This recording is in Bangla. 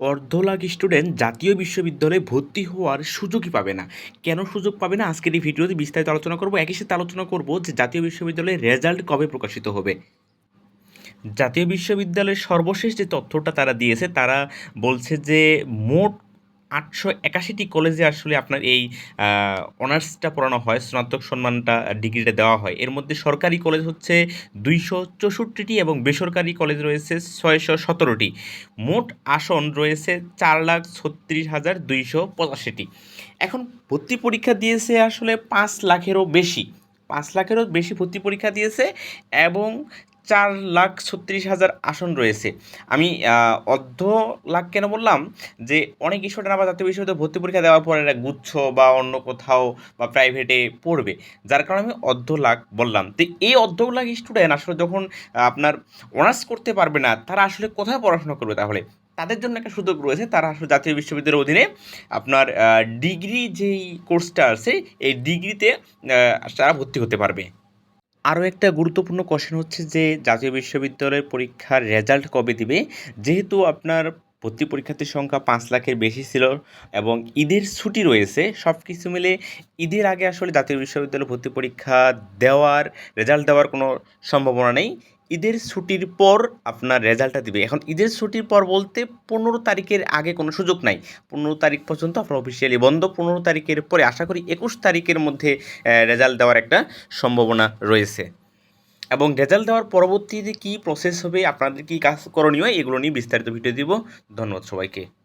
অর্ধ লাখ স্টুডেন্ট জাতীয় বিশ্ববিদ্যালয়ে ভর্তি হওয়ার সুযোগই পাবে না। কেন সুযোগ পাবে না? আজকের এই ভিডিওতে বিস্তারিত আলোচনা করব। একই সাথে আলোচনা করব যে জাতীয় বিশ্ববিদ্যালয়ের রেজাল্ট কবে প্রকাশিত হবে। জাতীয় বিশ্ববিদ্যালয়ের সর্বশেষ যে তথ্যটা তারা দিয়েছে, তারা বলছে যে মোট আটশো একাশিটি কলেজে আসলে আপনার এই অনার্সটা পড়ানো হয়, স্নাতক সম্মানটা ডিগ্রিটা দেওয়া হয়। এর মধ্যে সরকারি কলেজ হচ্ছে দুইশো চৌষট্টিটি এবং বেসরকারি কলেজ রয়েছে ছয়শো সতেরোটি। মোট আসন রয়েছে চার লাখ ছত্রিশ হাজার দুইশো পঁচাশিটি। এখন ভর্তি পরীক্ষা দিয়েছে আসলে পাঁচ লাখেরও বেশি। পাঁচ লাখেরও বেশি ভর্তি পরীক্ষা দিয়েছে এবং চার লাখ ছত্রিশ হাজার আসন রয়েছে। আমি অর্ধ লাখ কেন বললাম? যে অনেক স্টুডেন্ট আবার জাতীয় বিশ্ববিদ্যালয়ে ভর্তি পরীক্ষা দেওয়ার পরে এরা গুচ্ছ বা অন্য কোথাও বা প্রাইভেটে পড়বে। যার কারণে আমি অর্ধ লাখ বললাম। তো এই অর্ধ লাখ স্টুডেন্ট আসলে যখন আপনার অনার্স করতে পারবে না, তারা আসলে কোথায় পড়াশোনা করবে তাহলে? তাদের জন্য একটা সুযোগ রয়েছে। তারা আসলে জাতীয় বিশ্ববিদ্যালয়ের অধীনে আপনার ডিগ্রি যেই কোর্সটা আছে, এই ডিগ্রিতে তারা ভর্তি হতে পারবে। আরও একটা গুরুত্বপূর্ণ কোশ্চেন হচ্ছে যে, জাতীয় বিশ্ববিদ্যালয়ের পরীক্ষার রেজাল্ট কবে দিবে? যেহেতু আপনার ভর্তি পরীক্ষার্থীর সংখ্যা পাঁচ লাখের বেশি ছিল এবং ঈদের ছুটি রয়েছে সব কিছু মিলে ঈদের আগে আসলে জাতীয় বিশ্ববিদ্যালয়ে ভর্তি পরীক্ষা দেওয়ার রেজাল্ট দেওয়ার কোনো সম্ভাবনা নেই। ঈদের ছুটির পর আপনার রেজাল্টটা দিবে। এখন ঈদের ছুটির পর বলতে পনেরো তারিখের আগে কোনো সুযোগ নাই। পনেরো তারিখ পর্যন্ত আপনার অফিসিয়ালি বন্ধ। পনেরো তারিখের পরে আশা করি একুশ তারিখের মধ্যে রেজাল্ট দেওয়ার একটা সম্ভাবনা রয়েছে। এবং রেজাল্ট দেওয়ার পরবর্তীতে কী প্রসেস হবে, আপনাদের কী কাজ করণীয়, এগুলো নিয়ে বিস্তারিত ভিডিও দিব। ধন্যবাদ সবাইকে।